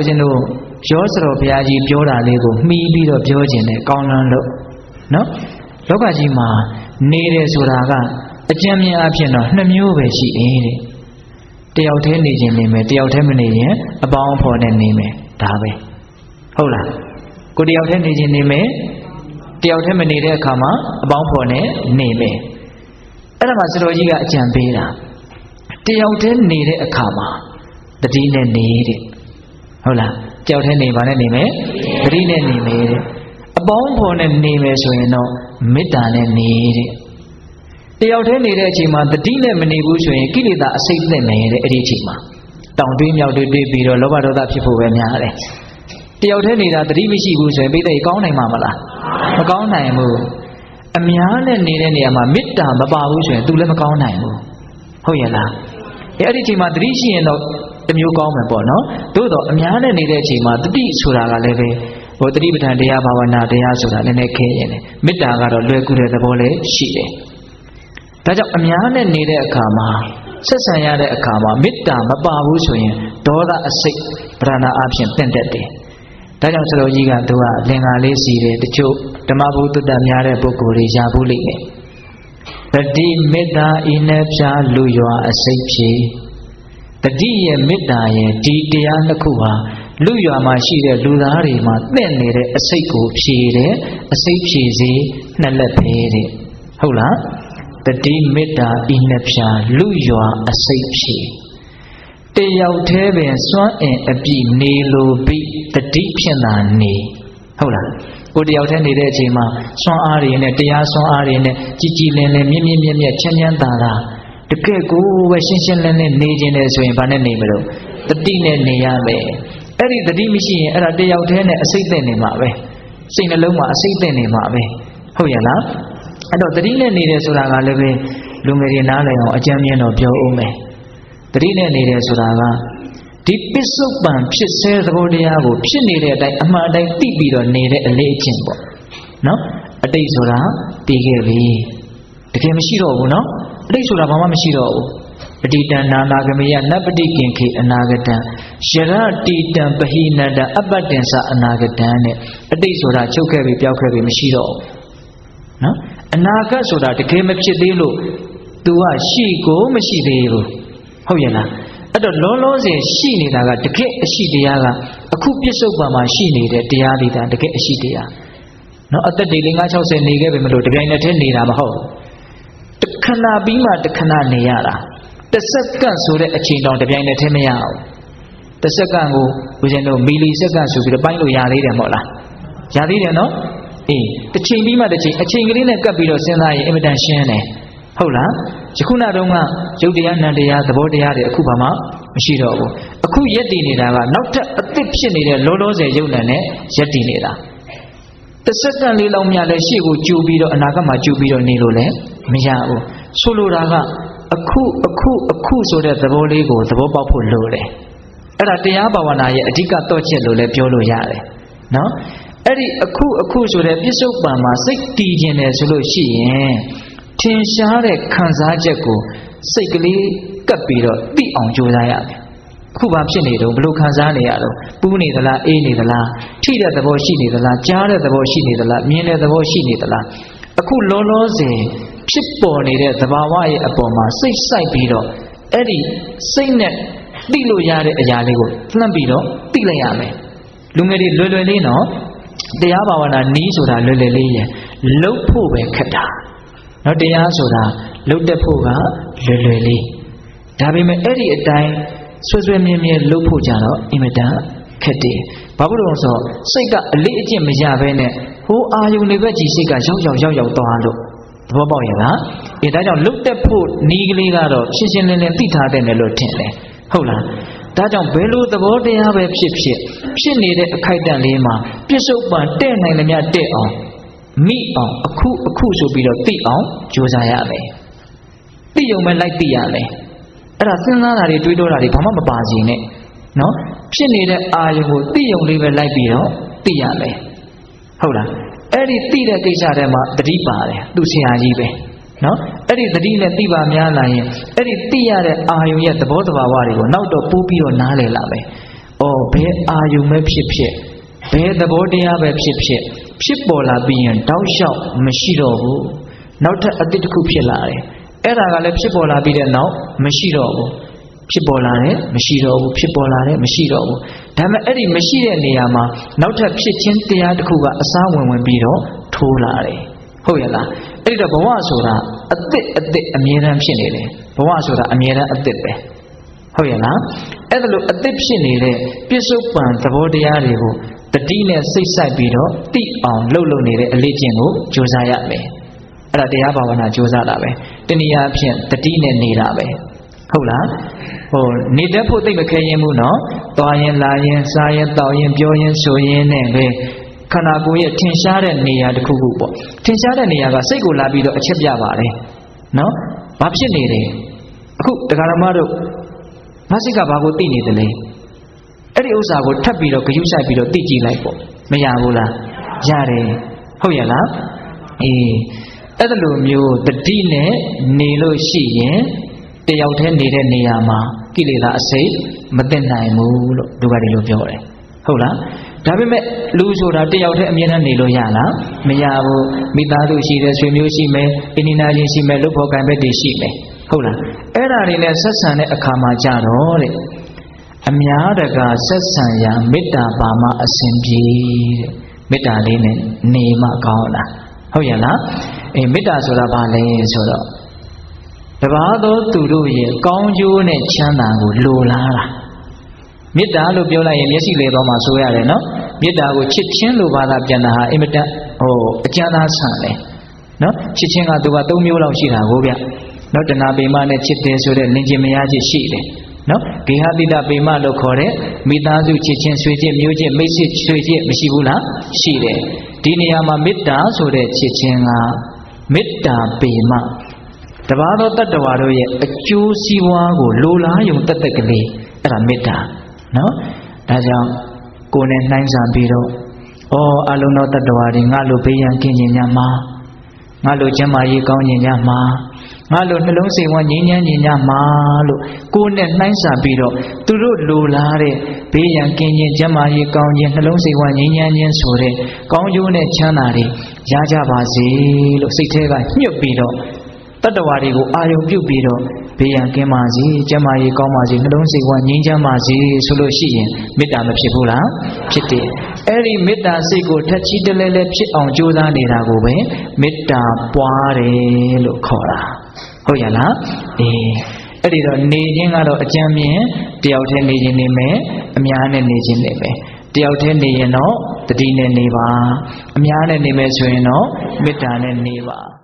ဦးဇင်းတို့ရောစတော်ဘုရားကြီးပြောတာလေးကိုမှီးပြီးတော့ပြောခြင်းနဲ့ကောင်းလန်းလို့နော်လောကကြီးမှာနေတယ်ဆိုတာကအကျဉ်းမြင်အဖြစ်တော့နှစ်မျိုးပဲရှိတယ်တဲ့တယောက်တည်းနေခြင်းနေမယ်တယောက်တည်းမနေရင်အပေါင်းအဖော်နဲ့နေမယ်ဒါပဲဟုတ်လားကိုတယောက်တည်းနေခြင်းနေမယ်တယောက်တည်းမနေတဲ့အခါမှာအပေါင်းအဖော်နဲ့နေမယ်အဲ့ဒါမှစတော်ကြီးကအကြံပေးတာတယောက်တည်းနေတဲ့အခါမှာတတိနဲ့နေတဲ့ ဟုတ်လားကြောက်ထဲနေပါနဲ့နေမယ်ဂရိနဲ့နေမယ်တဲ့အပေါင်းဖော်နဲ့နေမယ်ဆိုရင်တော့မေတ္တာနဲ့နေတဲ့တယောက်ထဲနေတဲ့အချိန်မှာတတိနဲ့မနေဘူးဆိုရင်ကိလေသာအစိတ်သက်မယ်တဲ့အဲ့ဒီအချိန်မှာတောင်တွေးမြောက်တွေးတွေးပြီးတော့လောဘဒေါသဖြစ်ဖို့ပဲများတယ်တယောက်ထဲနေတာတတိမရှိဘူးဆိုရင်ပိဋကကောင်းနိုင်မှာမလားမကောင်းနိုင်ဘူးအများနဲ့နေတဲ့နေရာမှာမေတ္တာမပါဘူးဆိုရင် तू လည်းမကောင်းနိုင်ဘူးဟုတ်ရဲ့လားအဲ့ဒီအချိန်မှာတတိရှိရင်တော့ တစ်မျိုးကောင်းမယ်ပေါ့နော်သို့တော့အများနဲ့နေတဲ့အချိန်မှာတတိဆိုတာကလည်းပဲဟိုတတိပဋ္ဌာန်တရားဘာဝနာတရားဆိုတာနည်းနည်းခဲရင်တယ်မေတ္တာကတော့လွယ်ကူတဲ့သဘောလေးရှိတယ်ဒါကြောင့်အများနဲ့နေတဲ့အခါမှာဆက်ဆံရတဲ့အခါမှာမေတ္တာမပါဘူးဆိုရင်ဒေါသအစိတ်ဗရဏအဖြစ်တင့်တက်တယ်ဒါကြောင့်ဆရာကြီးကသူကလင်္ကာလေးစီတယ်တချို့ဓမ္မဘုဒ္ဓများတဲ့ပုဂ္ဂိုလ်တွေရဘူးလိမ့်မယ်တတိမေတ္တာဤနဲ့ဖြာလူရွာအစိတ်ဖြေ တတိရဲ့မေတ္တာရဲ့ဒီတရားနှစ်ခုဟာလူရွာမှာရှိတဲ့လူသားတွေမှာတင့်နေတဲ့အစိတ်ကိုဖြေတယ်အစိတ်ဖြေစေနှစ်လက်ဖဲတဲ့ဟုတ်လားတတိမေတ္တာဤနှစ်ဖြာလူရွာအစိတ်ဖြေတယောက်သေးပင်စွန့်အင်အပြည့်နေလိုပြီးတတိဖြစ်တာနေဟုတ်လားကိုတယောက်တည်းနေတဲ့အချိန်မှာစွန့်အားတွေနဲ့တရားစွန့်အားတွေနဲ့ကြည်ကြည်လင်လင်မြင့်မြင့်မြတ်မြတ်ချမ်းချမ်းသာသာ တကယ်ကိုပဲရှင်းရှင်းလင်းလင်းနေခြင်းတယ်ဆိုရင်ဘာနဲ့နေမလို့တတိနဲ့နေရမယ်အဲ့ဒီတတိမရှိရင်အဲ့ဒါတယောက်တည်းနဲ့အစိတ်သက်နေမှာပဲစိတ်နှလုံးမှာအစိတ်သက်နေမှာပဲဟုတ်ရဲ့လားအဲ့တော့တတိနဲ့နေတယ်ဆိုတာကလည်းပဲလူငယ်တွေနားလည်အောင်အကြမ်းမြင်တော့ပြောဦးမယ်တတိနဲ့နေတယ်ဆိုတာကဒီပစ္စုပန်ဖြစ်ဆဲသဘောတရားကိုဖြစ်နေတဲ့အတိုင်းအမှန်အတိုင်းသိပြီးတော့နေတဲ့အလေးအကျင့်ပေါ့နော်အတိတ်ဆိုတာတည်ခဲ့ပြီတကယ်မရှိတော့ဘူးနော် အတိတ်ဆိုတာဘာမှမရှိတော့ဘူးပတိတံနာနာဂမေယနပတိကင်ခေအနာဂတံယရတိတံပဟိနတံအပတ္တင်္စအနာဂတံနဲ့အတိတ်ဆိုတာချုပ်ခဲ့ပြီပျောက်ခဲ့ပြီမရှိတော့ဘူးနော်အနာဂတ်ဆိုတာတကယ်မဖြစ်သေးလို့ तू ကရှိကိုမရှိသေးဘူးဟုတ်ရဲ့လားအဲ့တော့လောလောဆယ်ရှိနေတာကတကယ်အရှိတရားကအခုပြစ္ဆုတ်ပံမှာရှိနေတဲ့တရားတွေဒါတကယ်အရှိတရားနော်အသက်တွေ5 60နေခဲ့ပြီမလို့တပြိုင်နက်တည်းနေတာမဟုတ်တခ ဏပြီးမှတခဏနေရတာတစ်စက္ကန့်ဆိုတဲ့အချိန်တောင်တပြိုင်နက်တည်းမရအောင်တစ်စက္ကန့်ကိုဦးဇင်းတို့မီလီစက္ကန့်ဆိုပြီးတော့ပိုင်းလို့ရသေးတယ်မဟုတ်လားရသေးတယ်နော်အေးတစ်ချိန်ပြီးမှတစ်ချိန်အချိန်ကလေးနဲ့ကပ်ပြီးတော့စဉ်းစားရင်အင်မတန်ရှင်းတယ်ဟုတ်လားယခုနတုန်းကယုတ်တရားနံတရားသဘောတရားတွေအခုဘာမှမရှိတော့ဘူးအခုယက်တည်နေတာကနောက်ထပ်အသစ်ဖြစ်နေတဲ့လောလောဆယ်ယုတ်နံနဲ့ယက်တည်နေတာတစ်စက္ကန့်လေးလောက်များလဲရှေ့ကိုကြိုပြီးတော့အနာဂတ်မှာကြိုပြီးတော့နေလို့လည်းမရဘူး ဆိုလိုတာကအခုအခုအခုဆိုတဲ့သဘောလေးကိုသဘောပေါက်ဖို့လိုတယ်အဲ့ဒါတရားဘာဝနာရဲ့အဓိကတော့ချက်လို့လည်းပြောလို့ရတယ်နော်အဲ့ဒီအခုအခုဆိုတဲ့ပြစ္ဆုတ်ပံမှာစိတ်တည်ခြင်းတယ်ဆိုလို့ရှိရင်ထင်ရှားတဲ့ခံစားချက်ကိုစိတ်ကလေးကပ်ပြီးတော့သိအောင်ကြိုးစားရတယ်အခုဘာဖြစ်နေတော့ဘလို့ခံစားနေရတော့ပူးနေသလားအေးနေသလားထိတဲ့သဘောရှိနေသလားကြားတဲ့သဘောရှိနေသလားမြင်တဲ့သဘောရှိနေသလားအခုလောလောဆယ် ဖြစ်ပေါ်နေတဲ့သဘာဝရဲ့အပေါ်မှာစိတ်ဆိုင်ပြီးတော့အဲ့ဒီစိတ်နဲ့သိလို့ရတဲ့အရာလေးကိုလှမ်းပြီးတော့သိလိုက်ရမယ်လူငယ်တွေလွယ်လွယ်လေးနော်တရားဘာဝနာနီးဆိုတာလွယ်လွယ်လေးရလှုပ်ဖို့ပဲခက်တာနော်တရားဆိုတာလှုပ်တတ်ဖို့ကလွယ်လွယ်လေးဒါပေမဲ့အဲ့ဒီအတိုင်းဆွဆွဲမြဲမြဲလှုပ်ဖို့ကြတော့အင်မတန်ခက်တယ်ဘာဖြစ်လို့လဲဆိုတော့စိတ်ကအလေးအကျင့်မရဘဲနဲ့ဟိုအာယုန်တွေဘက်ကြီးစိတ်ကရောက်ရောက်ရောက်ရောက်သွားလို့ သဘောပေါက်ရဲ့လားအဲဒါကြောင့်လှုပ်တက်ဖို့နီးကလေးကတော့ရှင်းရှင်းလင်းလင်းသိထားတဲ့နယ်လို့ထင်တယ်ဟုတ်လားဒါကြောင့်ဘယ်လိုသဘောတရားပဲဖြစ်ဖြစ်ဖြစ်နေတဲ့အခိုက်အတန့်လေးမှာပြစ္ဆုတ်ပံတဲ့နိုင်သမျှတဲ့အောင်မိအောင်အခုအခုဆိုပြီးတော့သိအောင်ကြိုးစားရမယ်သိုံမဲ့လိုက်သိရမယ်အဲ့ဒါစဉ်းစားတာတွေတွေးတောတာတွေဘာမှမပါစီနဲ့နော်ဖြစ်နေတဲ့အာယုံကိုသိုံလေးပဲလိုက်ပြီးတော့သိရမယ်ဟုတ်လား အဲ့ဒီသိတဲ့ကိစ္စထဲမှာတတိပါတယ်သူဆရာကြီးပဲနော်အဲ့ဒီတတိနဲ့သိပါများလာရင်အဲ့ဒီသိရတဲ့အာယုံရဲ့သဘောတဘာဝတွေကိုနောက်တော့ပိုးပြီးတော့နားလည်လာမယ်အော်ဘယ်အာယုံပဲဖြစ်ဖြစ်ဘယ်သဘောတရားပဲဖြစ်ဖြစ်ဖြစ်ပေါ်လာပြီးရင်တောက်လျှောက်မရှိတော့ဘူးနောက်ထပ်အသစ်တစ်ခုဖြစ်လာတယ်အဲ့ဒါကလည်းဖြစ်ပေါ်လာပြီးတဲ့နောက်မရှိတော့ဘူး ဖြစ်ပေါ်လာတယ်မရှိတော့ဘူးဖြစ်ပေါ်လာတယ်မရှိတော့ဘူးဒါပေမဲ့အဲ့ဒီမရှိတဲ့နေရာမှာနောက်ထပ်ဖြစ်ခြင်းတရားတစ်ခုကအစားဝင်ဝင်ပြီးတော့ထိုးလာတယ်ဟုတ်ရဲ့လားအဲ့ဒီတော့ဘဝဆိုတာအသစ်အသစ်အမြဲတမ်းဖြစ်နေတယ်ဘဝဆိုတာအမြဲတမ်းအသစ်ပဲဟုတ်ရဲ့လားအဲ့ဒါလို့အသစ်ဖြစ်နေတဲ့ပြစ္ဆုတ်ပံသဘောတရားတွေကိုတတိနဲ့စိတ်ဆိုင်ပြီးတော့တိအောင်လှုပ်လှုပ်နေတဲ့အလေးကျင့်ကိုကြိုးစားရမယ်အဲ့ဒါတရားဘာဝနာကြိုးစားတာပဲတနည်းအားဖြင့်တတိနဲ့နေတာပဲ ဟုတ်လားဟိုနေတတ်ဖို့သိမခဲရင်ဘူးနော်သွားရင်လာရင်စားရင်တောက်ရင်ပြောရင်ဆိုရင်နဲ့ပဲခန္ဓာကိုယ်ရဲ့ထင်ရှားတဲ့နေရာတစ်ခုခုပေါ့ထင်ရှားတဲ့နေရာကစိတ်ကိုလာပြီးတော့အချက်ပြပါတယ်နော်ဘာဖြစ်နေတယ်အခုတရားဓမ္မတို့ငါစိတ်ကဘာကိုသိနေတယ်လဲအဲ့ဒီဥစ္စာကိုထပ်ပြီးတော့ဂယုဆိုင်ပြီးတော့သိကြည့်လိုက်ပေါ့မရဘူးလားရတယ်ဟုတ်ရဲ့လားအေးအဲ့ဒါလိုမျိုးတတိနဲ့နေလို့ရှိရင် တယောက်တည်းနေတဲ့နေရာမှာကိလေသာအစိတ်မသိနိုင်ဘူးလို့သူကဒီလိုပြောတယ်ဟုတ်လားဒါပေမဲ့လူဆိုတာတယောက်တည်းအမြဲတမ်းနေလို့ရလားမရဘူးမိသားစုရှိတယ်ဆွေမျိုးရှိမယ်အင်းနီနာချင်းရှိမယ်လူဖို့ကံဘက်တွေရှိမယ်ဟုတ်လားအဲ့ဒါတွေနဲ့ဆက်ဆံတဲ့အခါမှာကြတော့တဲ့အများတကာဆက်ဆံရာမေတ္တာပါမအစဉ်ပြေတဲ့မေတ္တာလေးနဲ့နေမှကောင်းလားဟုတ်ရဲ့လားအေးမေတ္တာဆိုတာဘာလဲဆိုတော့ တပါးသောသူတို့ရဲ့ကောင်းကျိုးနဲ့ချမ်းသာကိုလိုလားတာမေတ္တာလို့ပြောလိုက်ရင်မျက်စိလေတော့မှဆိုရတယ်နော်မေတ္တာကိုချစ်ချင်းလိုပါတာပြန်တာဟာအင်မတန်ဟိုအကျဉ်းသားဆန်တယ်နော်ချစ်ချင်းကသူက၃မျိုးလောက်ရှိတာကိုဗျနော်တဏှာပေမနဲ့ချစ်တယ်ဆိုတဲ့လင်ကျင်မယားချစ်ရှိတယ်နော်ဂေဟတိတပေမလို့ခေါ်တဲ့မိသားစုချစ်ချင်းဆွေချစ်မျိုးချစ်မိတ်ဆွေဆွေချစ်မရှိဘူးလားရှိတယ်ဒီနေရာမှာမေတ္တာဆိုတဲ့ချစ်ချင်းကမေတ္တာပေမ တပါးသောတတ္တဝါတို့ရဲ့အကျိုးစီးပွားကိုလိုလားယုံတက်တက်ကလေးအဲ့ဒါမေတ္တာနော်ဒါကြောင့်ကိုယ်နဲ့နှိုင်းဆပြီးတော့ဩအလုံးသောတတ္တဝါတွေငါလိုဘေးရန်ကင်းခြင်းများမှာငါလိုကျမ်းမာရေးကောင်းခြင်းများမှာငါလိုနှလုံးစိတ်ဝမ်းငြိမ်းချမ်းခြင်းများမှာလို့ကိုယ်နဲ့နှိုင်းဆပြီးတော့သူတို့လိုလားတဲ့ဘေးရန်ကင်းခြင်းကျမ်းမာရေးကောင်းခြင်းနှလုံးစိတ်ဝမ်းငြိမ်းချမ်းခြင်းဆိုတဲ့ကောင်းကျိုးနဲ့ချမ်းသာတွေရကြပါစေလို့စိတ်ထဲကညှွတ်ပြီးတော့ တတ္တဝါတွေကိုအာယုံပြုတ်ပြီးတော့ဘေးရန်ကင်းပါစေကျမ်းမာရေးကောင်းပါစေနှလုံးစိတ်ဝမ်းငြိမ်းချမ်းပါစေဆိုလို့ရှိရင်မေတ္တာမဖြစ်ဘူးလားဖြစ်တယ်အဲ့ဒီမေတ္တာစိတ်ကိုထက်ချီတလဲလဲဖြစ်အောင်ကြိုးစားနေတာကိုပဲမေတ္တာပွားတယ်လို့ခေါ်တာဟုတ်ရလားအေးအဲ့ဒီတော့နေခြင်းကတော့အကြံမြင်တယောက်တည်းနေခြင်းနေမယ်အများနဲ့နေခြင်းနေမယ်တယောက်တည်းနေရင်တော့တတိနဲ့နေပါအများနဲ့နေမယ်ဆိုရင်တော့မေတ္တာနဲ့နေပါ